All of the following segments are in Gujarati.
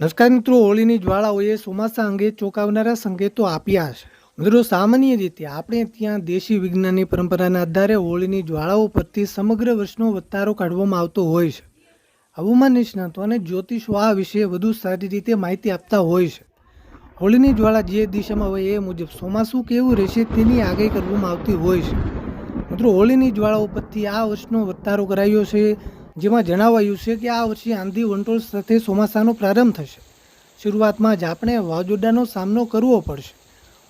નમસ્કાર મિત્રો, હોળીની જ્વાળાઓએ ચોમાસા અંગે ચોંકાવનારા સંકેતો આપ્યા છે. મિત્રો, સામાન્ય રીતે આપણે ત્યાં દેશી વિજ્ઞાનની પરંપરાના આધારે હોળીની જ્વાળાઓ પરથી સમગ્ર વર્ષનો વતારો કાઢવામાં આવતો હોય છે. હવામાન નિષ્ણાતો અને જ્યોતિષો આ વિશે વધુ સારી રીતે માહિતી આપતા હોય છે. હોળીની જ્વાળા જે દિશામાં હોય એ મુજબ ચોમાસું કેવું રહેશે તેની આગાહી કરવામાં આવતી હોય છે. મિત્રો, હોળીની જ્વાળાઓ પરથી આ વર્ષનો વતારો કરાયો છે. જેમાં જણાવાયું છે કે આ વર્ષે આંધી વંટોળ સાથે ચોમાસાનો પ્રારંભ થશે. શરૂઆતમાં જ આપણે વાવાઝોડાનો સામનો કરવો પડશે.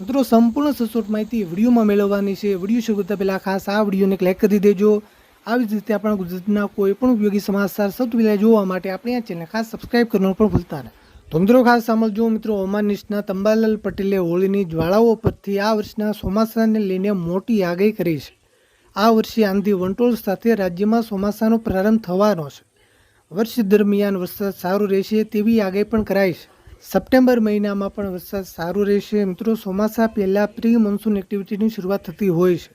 મિત્રો, સંપૂર્ણ સચોટ માહિતી વિડીયોમાં મેળવવાની છે. વીડિયો શરૂ કરતાં પહેલાં ખાસ આ વિડીયોને ક્લિક કરી દેજો. આવી જ રીતે આપણા ગુજરાતના કોઈપણ ઉપયોગી સમાચાર સૌથી પહેલાં જોવા માટે આપણે આ ચેનલ ખાસ સબસ્ક્રાઇબ કરવાનું પણ ભૂલતા નહીં. તો મિત્રો, ખાસ સાંભળજો મિત્રો હવામાન તંબાલાલ પટેલે હોળીની જ્વાળાઓ પરથી આ વર્ષના ચોમાસાને લઈને મોટી આગાહી કરી છે. આ વર્ષે આંધી વંટોળ સાથે રાજ્યમાં ચોમાસાનો પ્રારંભ થવાનો છે. વર્ષ દરમિયાન વરસાદ સારો રહેશે તેવી આગાહી પણ કરાઈ છે. સપ્ટેમ્બર મહિનામાં પણ વરસાદ સારો રહેશે. મિત્રો, ચોમાસા પહેલાં પ્રી મોન્સૂન એક્ટિવિટીની શરૂઆત થતી હોય છે.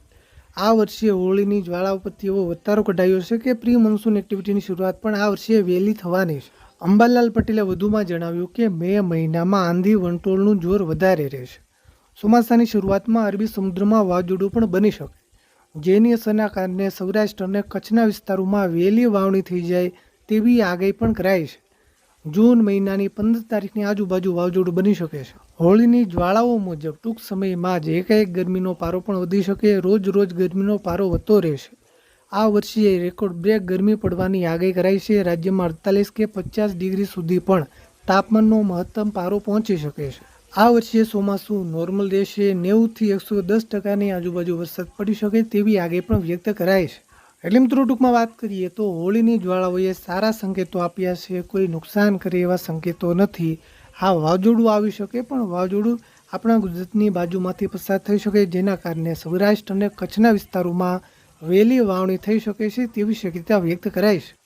આ વર્ષે હોળીની જ્વાળા ઉપરથી એવો વધારો કઢાયો છે કે પ્રી મોન્સૂન એક્ટિવિટીની શરૂઆત પણ આ વર્ષે વહેલી થવાની છે. અંબાલાલ પટેલે વધુમાં જણાવ્યું કે મે મહિનામાં આંધી વંટોળનું જોર વધારે રહેશે. ચોમાસાની શરૂઆતમાં અરબી સમુદ્રમાં વાવાઝોડું પણ બની શકે. જેની અસરના કારણે સૌરાષ્ટ્ર અને કચ્છના વિસ્તારોમાં વહેલી વાવણી થઈ જાય તેવી આગાહી પણ કરાઈ છે. જૂન મહિનાની પંદર તારીખની આજુબાજુ વાવાઝોડું બની શકે છે. હોળીની જ્વાળાઓ મુજબ ટૂંક સમયમાં જ એકાએક ગરમીનો પારો પણ વધી શકે રોજ રોજ ગરમીનો પારો વધતો રહેશે. આ વર્ષે રેકોર્ડ બ્રેક ગરમી પડવાની આગાહી કરાઈ છે. રાજ્યમાં અડતાલીસ કે પચાસ ડિગ્રી સુધી પણ તાપમાનનો મહત્તમ પારો પહોંચી શકે છે. આ વર્ષે ચોમાસું નોર્મલ રહેશે, નેવુંથી એકસો દસ ટકાની આજુબાજુ વરસાદ પડી શકે તેવી આગે પણ વ્યક્ત કરાય છે. એટલે મિત્રો, ટૂંકમાં વાત કરીએ તો હોળીની જ્વાળાઓએ સારા સંકેતો આપ્યા છે. કોઈ નુકસાન કરે એવા સંકેતો નથી. હા વાવાઝોડું આવી શકે પણ વાવાઝોડું આપણા ગુજરાતની બાજુમાંથી પસાર થઈ શકે, જેના કારણે સૌરાષ્ટ્ર અને કચ્છના વિસ્તારોમાં વહેલી વાવણી થઈ શકે છે તેવી શક્યતા વ્યક્ત કરાઈ છે.